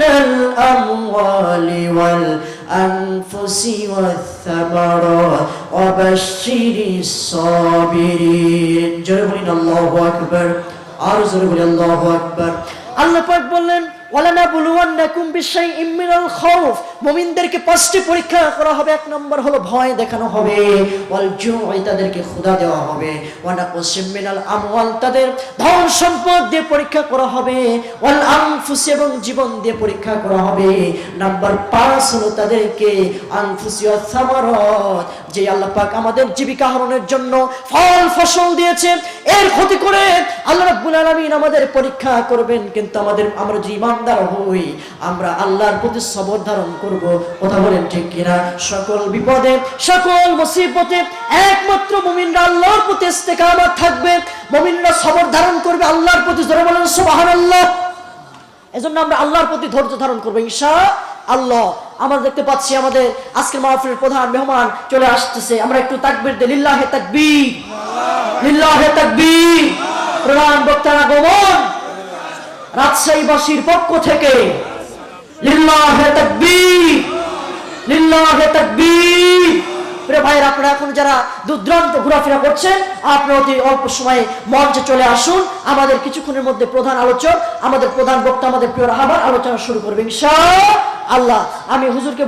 من الأموال والأنفس والثمرات وبشر الصابرين جربنا الله أكبر أرزق الله أكبر আল্লাহ পাক বললেন পরীক্ষা করা হবে, এক নম্বর হলো ভয় দেখানো হবে তাদেরকে ক্ষুধা দেওয়া হবে তাদের ধন সম্পদ দিয়ে পরীক্ষা করা হবে এবং জীবন দিয়ে পরীক্ষা করা হবে। নাম্বার পাঁচ হলো তাদেরকে যে আল্লাহ পাক আমাদের জীবিকা আহরণের জন্য ফল ফসল দিয়েছে, এর ক্ষতি করে আল্লাহ রাব্বুল আলামিন আমাদের পরীক্ষা করবেন, কিন্তু আমাদের, আমরা যদি ইমানদার হই, আমরা আল্লাহর প্রতি ধারণ কথা বলেন ঠিক কিনা? সকল বিপদে, সকল মুসিবতে একমাত্র মুমিনরা আল্লাহর প্রতি থাকবে ধারণ করবে আল্লাহর প্রতি বলেন এজন্য আমরা আল্লাহর প্রতি ধৈর্য ধারণ করব ঈশা আল্লাহ আমরা দেখতে পাচ্ছি আমাদের আজকের মাহফিলের প্রধান মেহমান চলে আসতেছে, আমরা একটু তাকবির দিই, লিল্লাহে লিল্লাহে প্রধান বক্তার আগমন। রাজশাহীবাসীর পক্ষ থেকে আপনারা এখন যারা দুর্দান্ত ঘোরাফেরা করছেন, আপনারা অতি অল্প সময়ে মঞ্চে চলে আসুন। আমাদের কিছুক্ষণের মধ্যে প্রধান আলোচক, আমাদের প্রধান বক্তা, আমাদের প্রিয় রাহাবার আলোচনা শুরু করবে। আল্লাহ, আমি হুজুরকে